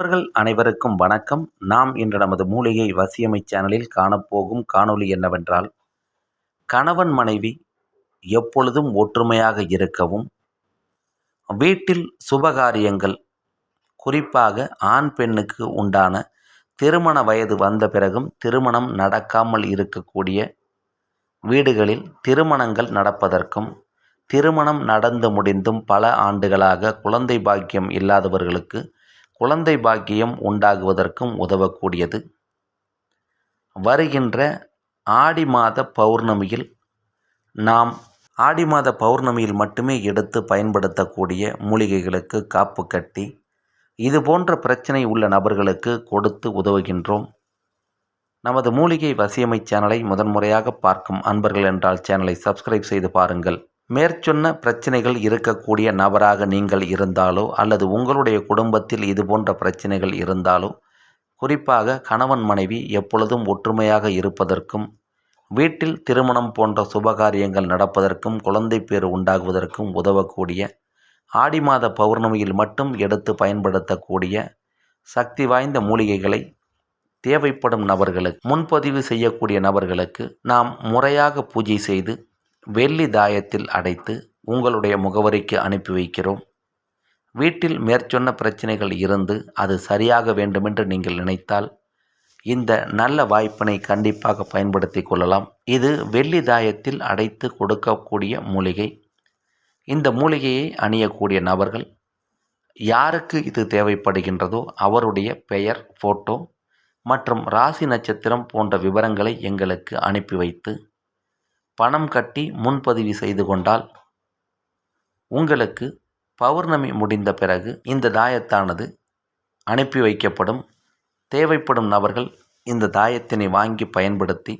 நண்பர்கள் அனைவருக்கும் வணக்கம். நாம் இன்று நமது மூலிகை வசியமை சேனலில் காணப்போகும் காணொளி என்னவென்றால் கணவன் மனைவி எப்பொழுதும் ஒற்றுமையாக இருக்கவும் வீட்டில் சுபகாரியங்கள் குறிப்பாக ஆண் பெண்ணுக்கு உண்டான திருமண வயது வந்த பிறகும் திருமணம் நடக்காமல் இருக்கக்கூடிய வீடுகளில் திருமணங்கள் நடப்பதற்கும் திருமணம் நடந்து முடிந்தும் பல ஆண்டுகளாக குழந்தை பாக்கியம் இல்லாதவர்களுக்கு குழந்தை பாக்கியம் உண்டாகுவதற்கும் உதவக்கூடியது. வருகின்ற ஆடி மாத பௌர்ணமியில் நாம் ஆடி மாத பௌர்ணமியில் மட்டுமே எடுத்து பயன்படுத்தக்கூடிய மூலிகைகளுக்கு காப்பு கட்டி இது போன்ற பிரச்சனை உள்ள நபர்களுக்கு கொடுத்து உதவுகின்றோம். நமது மூலிகை வசியமை சேனலை முதன்முறையாக பார்க்கும் அன்பர்கள் என்றால் சேனலை சப்ஸ்கிரைப் செய்து பாருங்கள். மேற்சொன்ன பிரச்சனைகள் இருக்கக்கூடிய நபராக நீங்கள் இருந்தாலோ அல்லது உங்களுடைய குடும்பத்தில் இது போன்ற பிரச்சனைகள் இருந்தாலோ குறிப்பாக கணவன் மனைவி எப்பொழுதும் ஒற்றுமையாக இருப்பதற்கும் வீட்டில் திருமணம் போன்ற சுபகாரியங்கள் நடப்பதற்கும் குழந்தை பேர் உண்டாகுவதற்கும் உதவக்கூடிய ஆடி மாத பௌர்ணமியில் மட்டும் எடுத்து பயன்படுத்தக்கூடிய சக்தி வாய்ந்த மூலிகைகளை தேவைப்படும் நபர்களுக்கு முன்பதிவு செய்யக்கூடிய நபர்களுக்கு நாம் முறையாக பூஜை செய்து வெள்ளி தாயத்தில் அடைத்து உங்களுடைய முகவரிக்கு அனுப்பி வைக்கிறோம். வீட்டில் மேற்சொன்ன பிரச்சனைகள் இருந்து அது சரியாக வேண்டுமென்று நீங்கள் நினைத்தால் இந்த நல்ல வாய்ப்பினை கண்டிப்பாக பயன்படுத்தி கொள்ளலாம். இது வெள்ளி தாயத்தில் அடைத்து கொடுக்கக்கூடிய மூலிகை. இந்த மூலிகையை அணியக்கூடிய நபர்கள் யாருக்கு இது தேவைப்படுகின்றதோ அவருடைய பெயர் ஃபோட்டோ மற்றும் ராசி நட்சத்திரம் போன்ற விவரங்களை எங்களுக்கு அனுப்பி வைத்து பணம் கட்டி முன்பதிவு செய்து கொண்டால் உங்களுக்கு பௌர்ணமி முடிந்த பிறகு இந்த தாயத்தானது அனுப்பி வைக்கப்படும். தேவைப்படும் நபர்கள் இந்த தாயத்தினை வாங்கி பயன்படுத்தி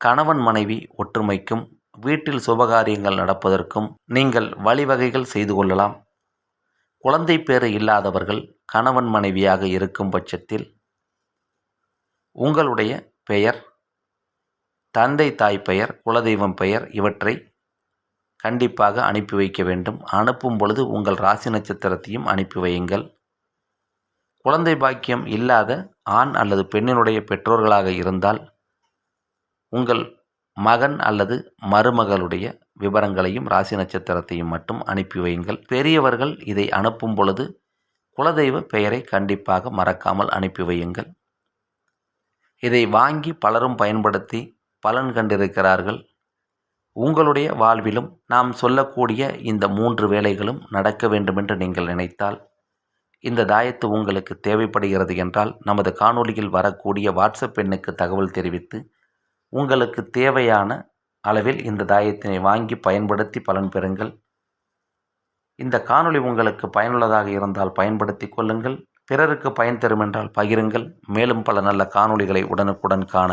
கணவன் மனைவி ஒற்றுமைக்கும் வீட்டில் சுபகாரியங்கள் நடப்பதற்கும் நீங்கள் வழிவகைகள் செய்து கொள்ளலாம். குழந்தை பேறு இல்லாதவர்கள் கணவன் மனைவியாக இருக்கும் பட்சத்தில் உங்களுடைய பெயர் தந்தை தாய் பெயர் குலதெய்வம் பெயர் இவற்றை கண்டிப்பாக அனுப்பி வைக்க வேண்டும். அனுப்பும் பொழுது உங்கள் ராசி நட்சத்திரத்தையும் அனுப்பி வையுங்கள். குழந்தை பாக்கியம் இல்லாத ஆண் அல்லது பெண்ணினுடைய பெற்றோர்களாக இருந்தால் உங்கள் மகன் அல்லது மருமகளுடைய விவரங்களையும் ராசி நட்சத்திரத்தையும் மட்டும் அனுப்பி வையுங்கள். பெரியவர்கள் இதை அனுப்பும் பொழுது குலதெய்வ பெயரை கண்டிப்பாக மறக்காமல் அனுப்பி வையுங்கள். இதை வாங்கி பலரும் பயன்படுத்தி பலன் கண்டிருக்கிறார்கள். உங்களுடைய வாழ்விலும் நாம் சொல்லக்கூடிய இந்த மூன்று வேலைகளும் நடக்க வேண்டுமென்று நீங்கள் நினைத்தால் இந்த தாயத்து உங்களுக்கு தேவைப்படுகிறது என்றால் நமது காணொலியில் வரக்கூடிய வாட்ஸ்அப் எண்ணுக்கு தகவல் தெரிவித்து உங்களுக்கு தேவையான அளவில் இந்த தாயத்தினை வாங்கி பயன்படுத்தி பலன் பெறுங்கள். இந்த காணொளி உங்களுக்கு பயனுள்ளதாக இருந்தால் பயன்படுத்தி கொள்ளுங்கள். பிறருக்கு பயன் தரும் என்றால் பகிருங்கள். மேலும் பல நல்ல காணொளிகளை உடனுக்குடன் காண